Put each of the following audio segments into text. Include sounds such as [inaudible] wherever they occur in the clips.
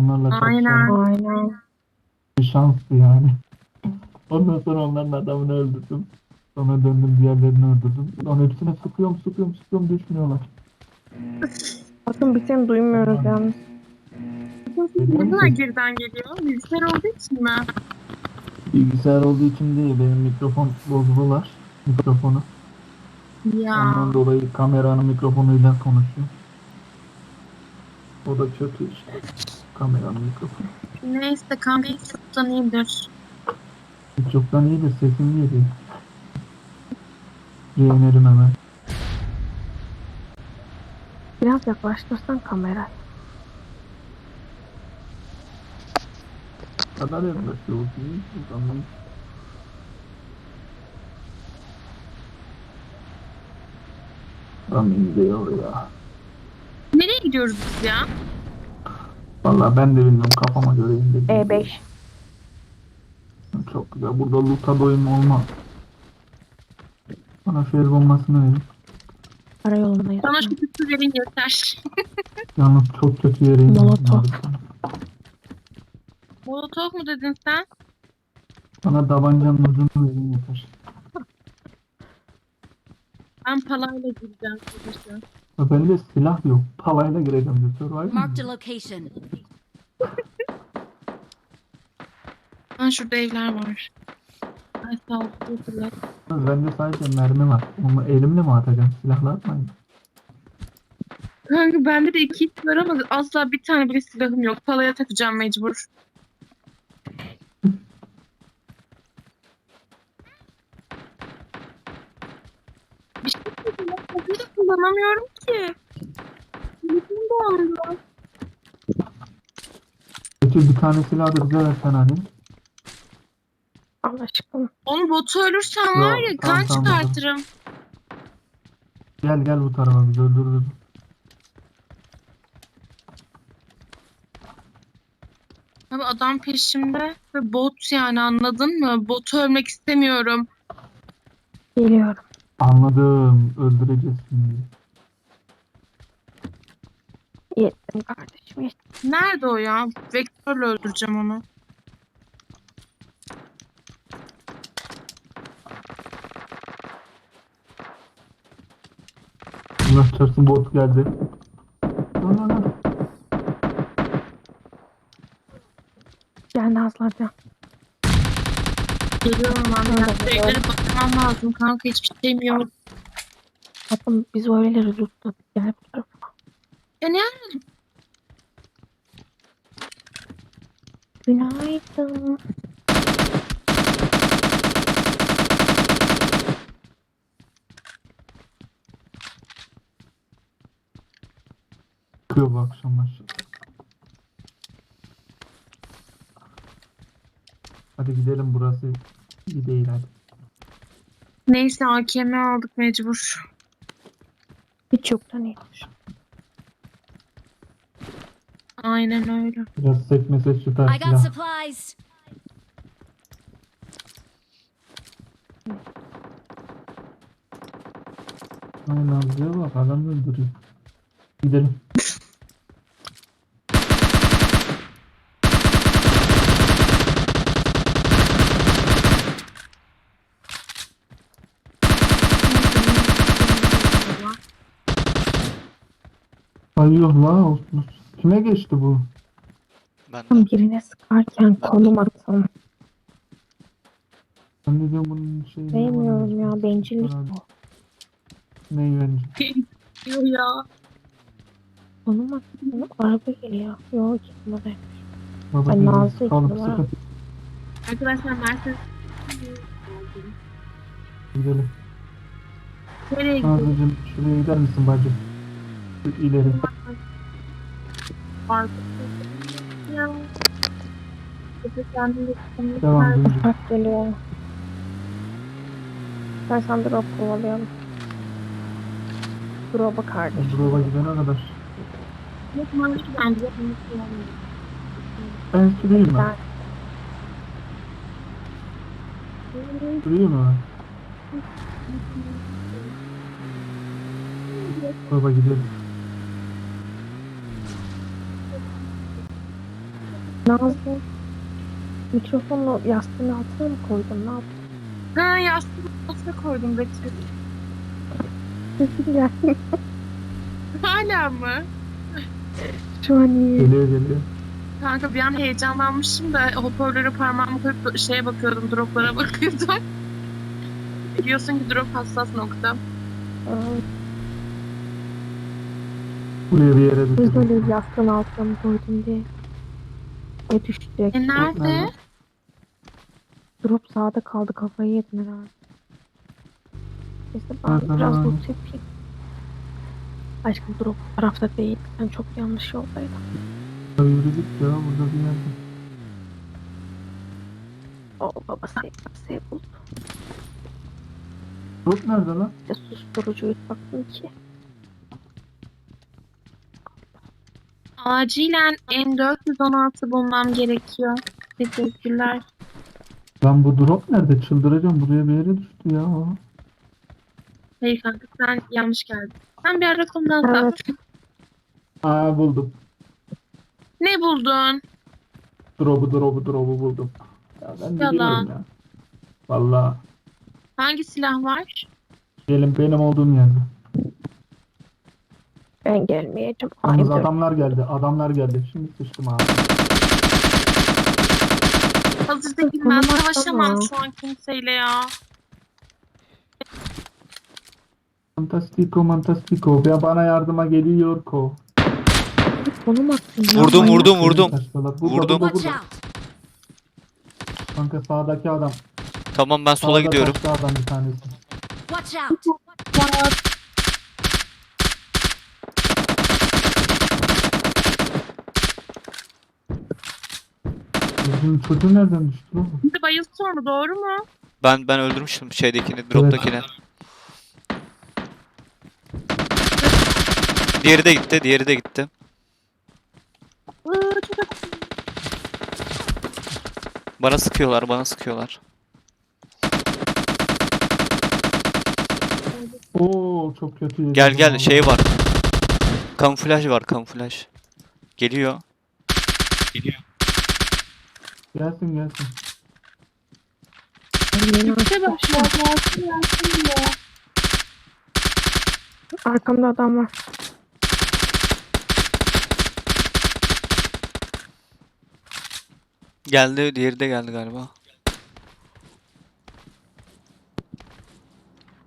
Onlarla Aynen. çatışan Aynen. bir şanstı yani. Ondan sonra onların adamını öldürdüm. Sonra döndüm diğerlerini öldürdüm. Sonra hepsine sıkıyorum sıkıyorum sıkıyorum düşmüyorlar. Bakın biz seni duymuyoruz yalnız. Ne kadar geriden geliyor? Bilgisayar olduğu için mi? Bilgisayar olduğu için değil benim mikrofon bozdular. Mikrofonu. Ya. Ondan dolayı kameranın mikrofonuyla konuşuyor. O da kötü işte. Kameranın mikrofonu. Neyse kanka çoktan iyidir. Çoktan iyidir sesim geliyor. Yeğenerim hemen. Biraz yaklaştırsan kamerayı. kadar yaklaşıyor ki buradan Amin diyor ya. Nereye gidiyoruz biz ya? Vallahi ben de bilmiyorum kafama göre indim. E5. Çok güzel. Burada loot'a doyum olmaz. Bana şehir bombasını verin. Karayolundayız. Bana şu kutu verin yeter. [laughs] Yalnız çok kötü yere indim. Molotov. Molotov mu dedin sen? Bana tabancanın ucunu verin yeter. Ben palayla gireceğim. Bende silah yok. Palayla gireceğim diyor. Survivor Marked a mu? location. Ha şurada evler var. Ay sağ ol. teşekkürler. Bende sadece mermi var. Onu elimle mi atacağım? Silahla atmayın. Kanka bende de iki hit var ama asla bir tane bile silahım yok. Palaya takacağım mecbur. Bir şey söyleyeyim. Ben palayı da kullanamıyorum ki. Telefonum da Peki bir tane silah da bize versen hani. Allah aşkına. Onu botu ölürsem Yok, var ya tamam, kan tamam, çıkartırım. Gel gel bu tarafa bizi öldürürüz. Abi adam peşimde ve bot yani anladın mı? Botu ölmek istemiyorum. Geliyorum. Anladım. Öldüreceğiz şimdi. Yettim kardeşim yettim. Nerede o ya? Vektörle öldüreceğim onu. Allah çarpsın bot geldi. Lan lan lan. Gel Nazlı hadi. Geliyorum ben. Biraz evlere bakmam lazım kanka. Hiçbir şeyim yok. Bakın biz öyleleri tuttuk. Gel bu tarafa. Ya ne Günaydın. Çıkıyor bu akşamlar. Hadi gidelim burası iyi değil hadi. Neyse AKM aldık mecbur. Hiç yoktan iyidir. Aynen öyle. Biraz sekmese süper I got silah. supplies. Ay Nazlı'ya bak adam öldürüyor. Gidelim. Ay yok la olsun. Kime geçti bu? Ben de. Tam birine sıkarken konum atalım. Ben de diyorum bunun şeyi. Sevmiyorum ya bencillik bu. Neyi bence? Diyor ya. Konum atalım. Araba geliyor. Yok gitmedi. Baba Ay, Nazlı var. sıkın. Arkadaşlar Mercedes Gidelim. nereye gidiyor? Nazlı'cım şuraya gider misin bacım? Şu ileri. Uçak geliyor. Ben sen drop kovalayalım. Drop'a kardeş. Drop'a gidene kadar. Yok mantıklı bence. Ben süreyim mi? Ben Süreyim mi? Drop'a gidelim. Nazlı mikrofonu yastığın altına mı koydun? Ne yaptın? Ha yastığın altına koydum Betül. Sesin geldi. Hala mı? Şu an iyi. Geliyor geliyor. Kanka bir an heyecanlanmışım da hoparlöre parmağımı koyup şeye bakıyordum, droplara [laughs] bakıyordum. Biliyorsun ki drop hassas nokta. Aa, Buraya bir yere Biz düşürdüm. böyle yastığın altına mı koydun diye. Ne düşecek? E nerede? Drop sağda kaldı kafayı yedin herhalde. Neyse ben biraz loot yapayım. Aşkım drop tarafta değil. Sen çok yanlış yoldaydın. Yürüdük ya burada bir yerde. O baba sev, sev buldu. Drop nerede lan? De susturucuyu taktım ki. Acilen M416 bulmam gerekiyor. Teşekkürler. Lan bu drop nerede? Çıldıracağım. Buraya bir yere düştü ya. Hayır kanka sen yanlış geldin. Sen bir ara konudan sap. Evet. Aa buldum. Ne buldun? Drop'u drop'u drop'u buldum. Ya ben de Yalan. ya. Valla. Hangi silah var? Gelin benim olduğum yerde. Ben gelmeyeceğim. Yalnız Hayır. adamlar geldi. Adamlar geldi. Şimdi sıçtım abi. Hazırdaki ben savaşamam şu an kimseyle ya. Fantastico fantastico. Ya bana yardıma geliyor ko. Konum attın ya. Vurdum vurdum vurdum. Burada, Vurdum. Burada, burada. Kanka sağdaki adam. Tamam ben sola Sağda gidiyorum. taşlı adam bir tanesi. Watch out! Bizim çocuğu nereden düştü lan? Şimdi bayıl sonra doğru mu? Ben ben öldürmüştüm şeydekini, drop'takini. Diğeri de gitti, diğeri de gitti. Iıı, çok acı. Bana sıkıyorlar, bana sıkıyorlar. Oo çok kötü. yedim Gel gel şey var. Kamuflaj var, kamuflaj. Geliyor. Gelsin gelsin. Yükse başlar. Gelsin. Arkamda adam var. Geldi, diğeri de geldi galiba.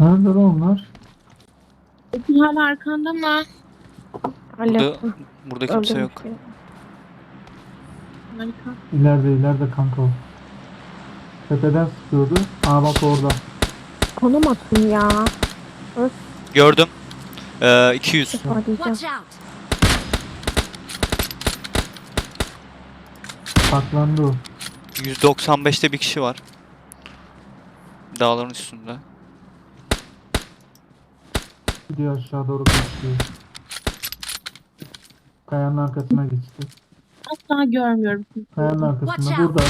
Nerede lan onlar? Hala arkanda mı? Hallettim. Burada kimse yok. Öldürmüş beni. Harika. İleride ileride kanka o. Tepeden sıkıyordu. Aa bak orada. Konum attın ya. Gördüm. Ee, 200. Defa diyeceğim. Watch out! Saklandı o. 195'te bir kişi var. Dağların üstünde. Gidiyor aşağı doğru kaçıyor. Kayanın arkasına geçti. Asla görmüyorum. Kayanın arkasında Watch out. burada.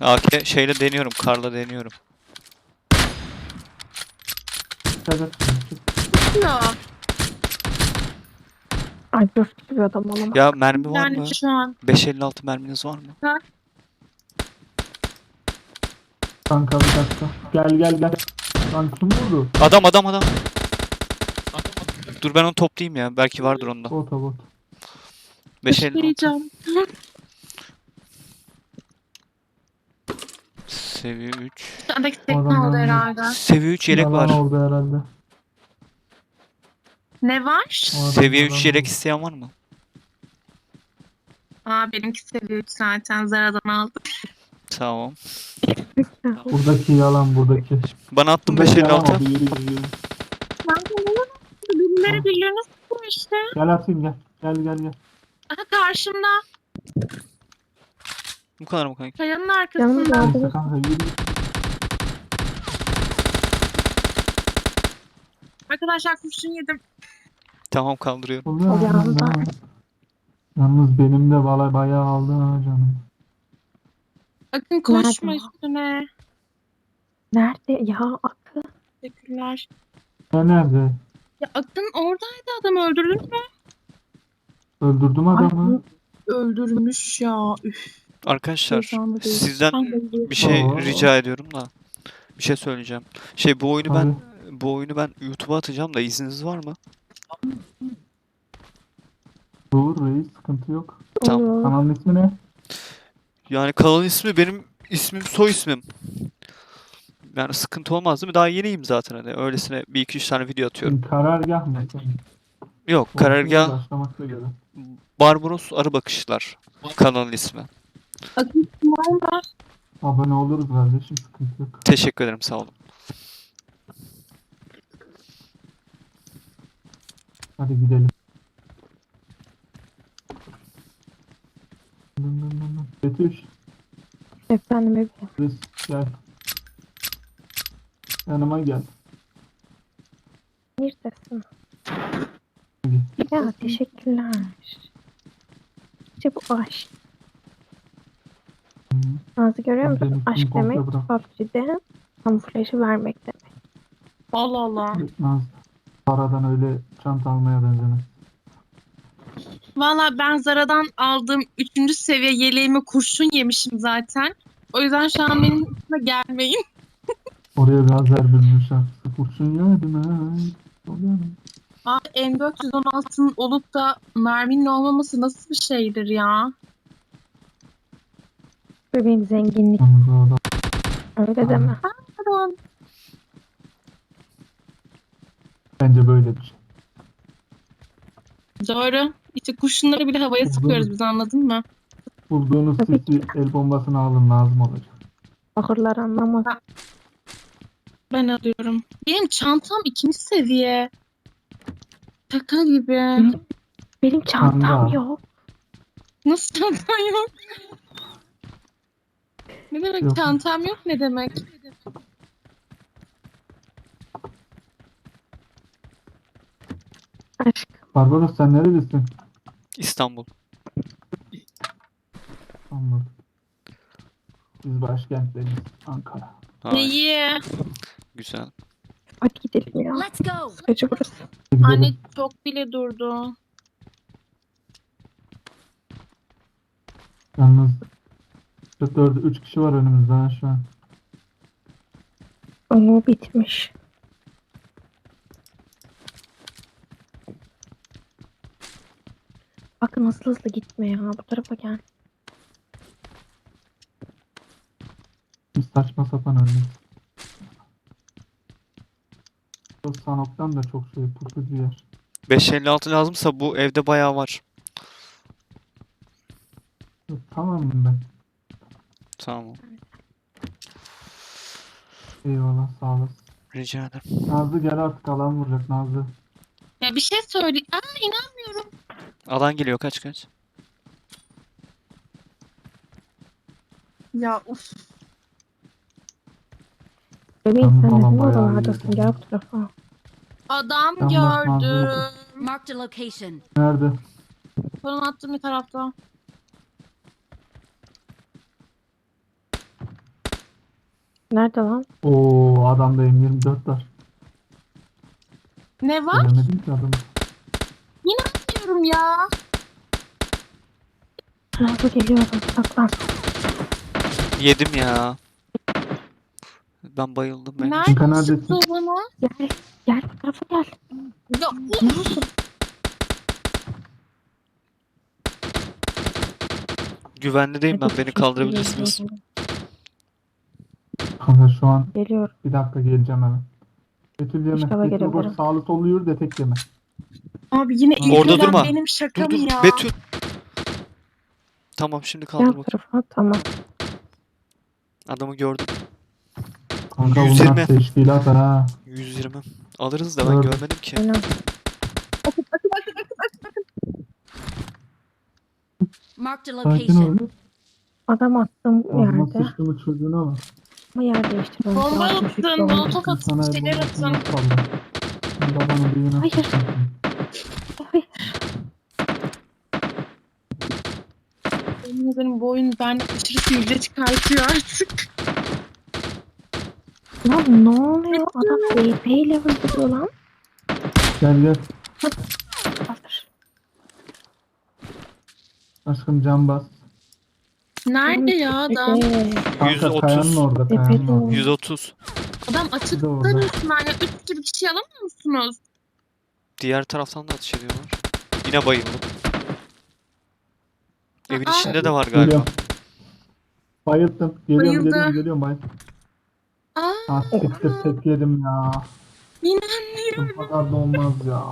AK şeyle deniyorum, karla deniyorum. Şimdi. Ya, Ay dört gibi adam olamaz. Ya mermi var mı? yani şu an. 556 merminiz var mı? Kanka bir dakika. Gel gel gel. Lan kim vurdu? Adam adam adam. Dur ben onu toplayayım ya. Belki vardır onda. Bot o bot. 556. Heyecan. Seviye 3. Sendeki tekne Adam oldu herhalde. Seviye 3 yelek Yalan var. oldu herhalde. Ne var? Seviye yalan 3 yelek isteyen var mı? Aa benimki seviye 3 zaten. Zara'dan aldım. Tamam. [laughs] Buradaki yalan buradaki. Bana attım Buradaki yalan 556. oldu, yürü, yürü, yürü. Kanka ne var? Birileri birilerini sıkıyor işte. Gel atayım gel. Gel gel gel. Aha karşımda. Bu kadar mı kanka? Kayanın Canım arkasında. ya. Neyse kanka yürü. Arkadaşlar kurşun yedim. Tamam kaldırıyorum. Ulan, O yalnız. Yalnız benim de valla bayağı aldı ha canım. Akın koşma Nerede? üstüne. Nerede? Ya akı. Teşekkürler. Ya nerede? Ya Akın oradaydı adam öldürdün mü? Öldürdüm adamı. öldürmüş ya. Üf. Arkadaşlar heyecanlı değil. sizden bir şey rica ediyorum da. Bir şey söyleyeceğim. Şey bu oyunu ben bu oyunu ben YouTube'a atacağım da izniniz var mı? Olur reis sıkıntı yok. Tamam. Kanalın ismi ne? Yani kanalın ismi benim ismim soy ismim. Yani sıkıntı olmaz değil mi? Daha yeniyim zaten hani. Öylesine bir iki üç tane video atıyorum. Karargah mı? Yok, karargah Başlamakla göre. Barbaros Arı Bakışlar kanalın ismi. Akıl var mı? Abone oluruz kardeşim sıkıntı yok. Teşekkür ederim sağ olun. Hadi gidelim. Dın dın dın dın. Betüş, Efendim bebeğim. Reis gel. Yanıma gel. Neredesin? Ya teşekkürler. Hı. Nazlı görüyor musun? Aşk demek. PUBG'de kamuflajı vermek demek. Allah Allah. Naz. Paradan öyle çanta almaya benzemez. Valla ben Zara'dan aldığım 3. seviye yeleğime kurşun yemişim zaten. O yüzden şu an benim üstüme gelmeyin. Oraya bir Azer bölümü şarkısı. Kurşun. Oluyor mu? Abi M416'nın olup da merminin olmaması nasıl bir şeydir ya? Bebeğim zenginlik öyle deme. Pardon. Bence böyle bir şey. Doğru. İşte kurşunları bile havaya sıkıyoruz biz anladın mı? Bulduğunuz Tabii sisi el bombasını alın lazım olacak. Bakırlar anlamaz. Ben alıyorum. Benim çantam ikinci seviye. Şaka gibi. Benim, benim çantam Çanta. yok. Nasıl çantam yok? Ne demek Yok. çantam yok ne demek? Aşk. Barbaros sen nerelisin? İstanbul. Anladım. Biz başkentleriz. Ankara. Hayır, Neyi? güzel. Hadi gidelim ya. Let's go. Sıkıcı burası. Anne çok bile durdu. Yalnız 4 3 kişi var önümüzde ha şu an. Onu bitmiş. Bakın hızlı hızlı gitme ya. Bu tarafa gel. Saçma sapan öldük. O Sanok'tan da çok şey pusucu yer. 556 lazımsa bu evde bayağı var. Yok, Tamam ben. Tamam. Eyvallah sağ olasın. Rica ederim. Nazlı gel artık alan vuracak Nazlı. Ya bir şey söyle. Aa inanmıyorum. Alan geliyor kaç kaç. Ya uf. Bebeğim sen tamam, neden bayağı oralardasın? iyi. Gel bu tarafa. Adam Tamam, Nazlı gördüm. yok. Marked a location. Nerede? Falan attım bir tarafta. Nerede lan? Oo adamda M24 var. Ne var? Göremedim ki adamı. Diyorum ya. Nazlı geliyorum. Saklan. Yedim ya. Ben bayıldım ben. Neredesin? çıktı o bana? Gel. Gel bu tarafa gel. Ya. Güvenlideyim ben. Beni kaldırabilirsiniz. Kanka şu an Geliyorum. bir dakika geleceğim hemen. Betül yeme. Hava Betül buyurun. sağlı sollu yürü de tek yeme. Abi yine ilk Orada ölen durma. benim Dur şakam dur. ya. Betül. Tamam şimdi Gel kaldır bu bakayım. tarafa. Tamam. Adamı gördüm. Kanka 120. bunlar teşkilat ha. 120. Alırız da ben görmedim ki. Aynen. Marked a Sakin location. ol. Adam attım Ağzıma yerde. sıçtı mı çocuğuna bak. Ama yer değiştirmemiz Bomba lazım. attın, molotof attın, Sana el şeyler attın. saldı. Babanın düğüne Hayır. Hayır. Benim, benim bu oyun bende aşırı sivilce çıkartıyor artık. Ne oluyor? Adam BP level vuruyor lan. Gel gel. Kaldır. Aşkım can bas. Nerede ya adam? Eee, Kanka 130. kayanın orada kayanın orada. 130. Adam Bir de açıktan orada. üstüne. Üç gibi kişi alamıyor musunuz? Diğer taraftan da atış ediyorlar. Yine bayıldım. Evin Aa. içinde de var galiba. Geliyorum. Bayıldım. Geliyorum Bayıldı. geliyorum geliyorum bayıldım. Aa, Ah siktir tek yedim ya. inanmıyorum. Bu kadar da olmaz ya.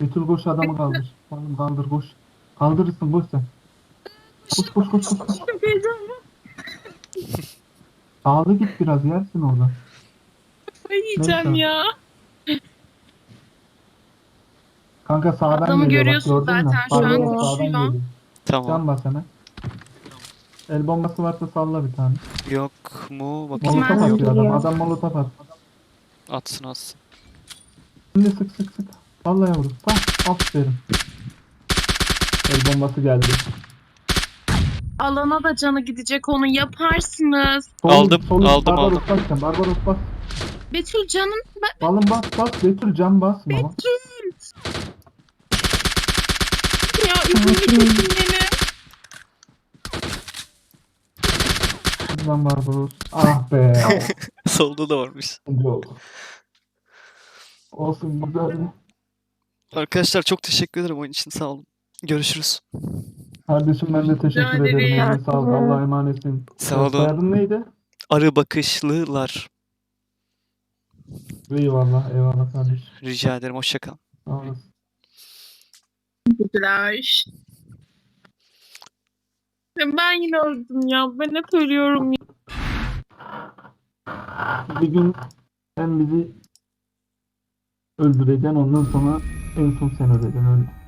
Betül koş adamı kaldır. Oğlum kaldır koş. Kaldırırsın koş sen. Koş koş koş koş. koş. Heyecanlı. Sağlı git biraz yersin orada. Kafayı yiyeceğim Neyse. ya. Kanka sağdan Adamı geliyor görüyorsun bak gördün mü? zaten, şu an Pardon, sağdan koşuyor. geliyor. Tamam. Can bas hemen. El bombası varsa salla bir tane. Yok mu? Bakayım. Molotof atıyor adam. Adam molotof at. Atsın atsın. Şimdi sık sık sık. Salla yavrum. Sal. Aferin. El bombası geldi. Alana da canı gidecek onu yaparsınız. Sol, Aldım, sol, aldım, Barbaros aldım. bas sen. Barbaros bas. Betül canın Balın bas bas. Betül can basma. lan. ya kesin beni. Lan Barbaros. Ah be. [laughs] Solda da varmış. Oldu. Olsun güzel. Arkadaşlar çok teşekkür ederim oyun için sağ olun. Görüşürüz. Kardeşim ben de teşekkür Rica ederim. ederim. Eline sağlık. Allah'a emanetsin. Sağ olun. Soyadın neydi? Arı bakışlılar. Eyvallah. Eyvallah kardeşim. Rica ederim. Hoşça kalın. Sağ olasın. Güzel. Ben yine öldüm ya. Ben hep ölüyorum ya. Bir gün sen bizi öldüreceksin ondan sonra en son sen öleceksin öyle.